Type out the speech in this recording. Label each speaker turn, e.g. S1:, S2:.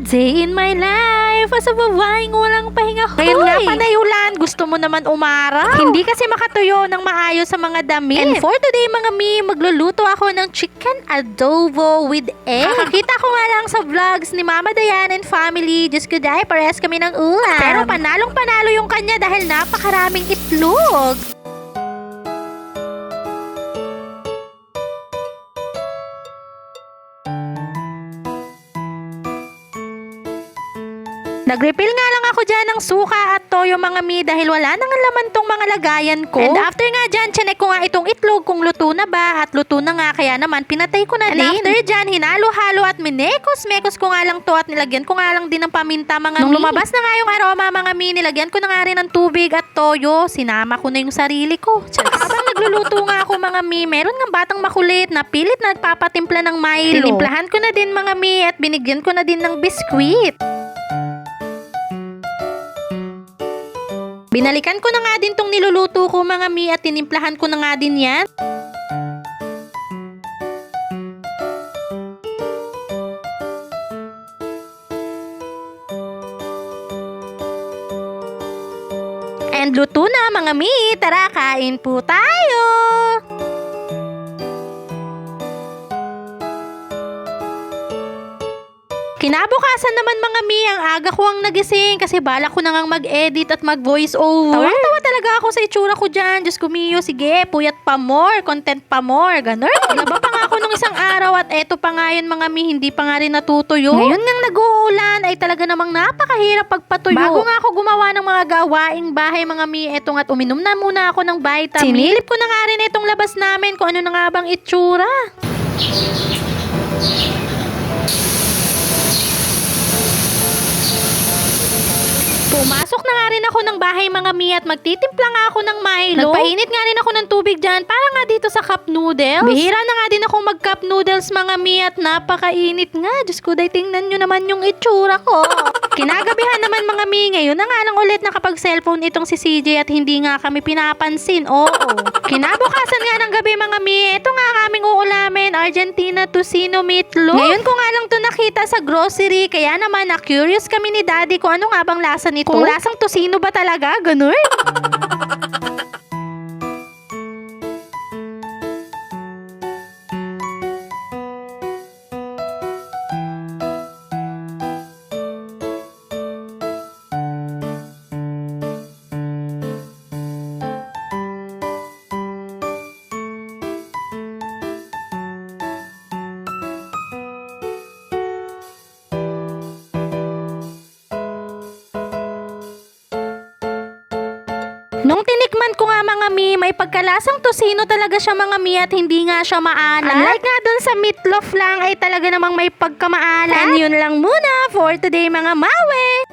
S1: day in my life as a babaeng walang pahinga.
S2: Ngayon nga,
S1: Hoy!
S2: panayulan, gusto mo naman umaraw.
S1: Hindi kasi makatuyo ng maayos sa mga damit. And for today mga mi, magluluto ako ng chicken adobo with egg. Kakakita ko nga lang sa vlogs ni Mama Dayan and family. Diyos ko dahil pares kami ng ulam. Pero panalong panalo yung kanya dahil napakaraming itlog. Nag-refill nga lang ako dyan ng suka at toyo mga mi dahil wala nang laman tong mga lagayan ko. And after nga dyan, chinek ko nga itong itlog kung luto na ba at luto na nga kaya naman pinatay ko na
S2: And
S1: din. after dyan, hinalo-halo at minekos-mekos ko nga lang to at nilagyan ko nga lang din ng paminta mga
S2: Nung
S1: mi.
S2: lumabas
S1: na nga yung aroma mga mi, nilagyan ko na nga rin ng tubig at toyo. Sinama ko na yung sarili ko. Habang nagluluto nga ako mga mi, meron nga batang makulit na pilit na nagpapatimpla ng Milo. Tinimplahan ko na din mga mi at binigyan ko na din ng biskwit. Binalikan ko na nga din tong niluluto ko mga mi at tinimplahan ko na nga din yan. And luto na mga mi, tara kain po tayo! Kinabukasan naman mga mi, ang aga ko ang nagising kasi bala ko na ngang mag-edit at mag-voice over. Tawang-tawa talaga ako sa itsura ko dyan. Diyos ko Mio, sige, puyat pa more, content pa more, ganun. Naba pa nga ako nung isang araw at eto pa nga yun mga mi, hindi pa nga rin natutuyo. Ngayon nang nag-uulan ay talaga namang napakahirap pagpatuyo. Bago nga ako gumawa ng mga gawaing bahay mga mi, eto nga't uminom na muna ako ng vitamin. Sinilip ko na nga rin itong labas namin kung ano na nga bang itsura. Pumasok na nga rin ako ng bahay mga mi at magtitimpla nga ako ng Milo. Nagpainit nga rin ako ng tubig dyan para nga dito sa cup noodles. Bihira na nga din ako mag cup noodles mga mi at napakainit nga. Diyos ko, day tingnan nyo naman yung itsura ko. Kinagabihan naman mga mi, ngayon na nga lang ulit nakapag cellphone itong si CJ at hindi nga kami pinapansin. Oo. Kinabukasan nga ng gabi mga mi, ito nga ang aming uulamin, Argentina Tocino Meatloaf. Ngayon ko nga lang to nakita sa grocery, kaya naman na-curious kami ni Daddy kung ano nga bang lasa nito. Kung lasang tocino ba talaga, ganun? Tinikman ko nga mga mi, may pagkalasang tosino talaga siya mga mi at hindi nga siya maalat. Unlike nga dun sa meatloaf lang ay talaga namang may pagkamaalat. And yun lang muna for today mga mawe!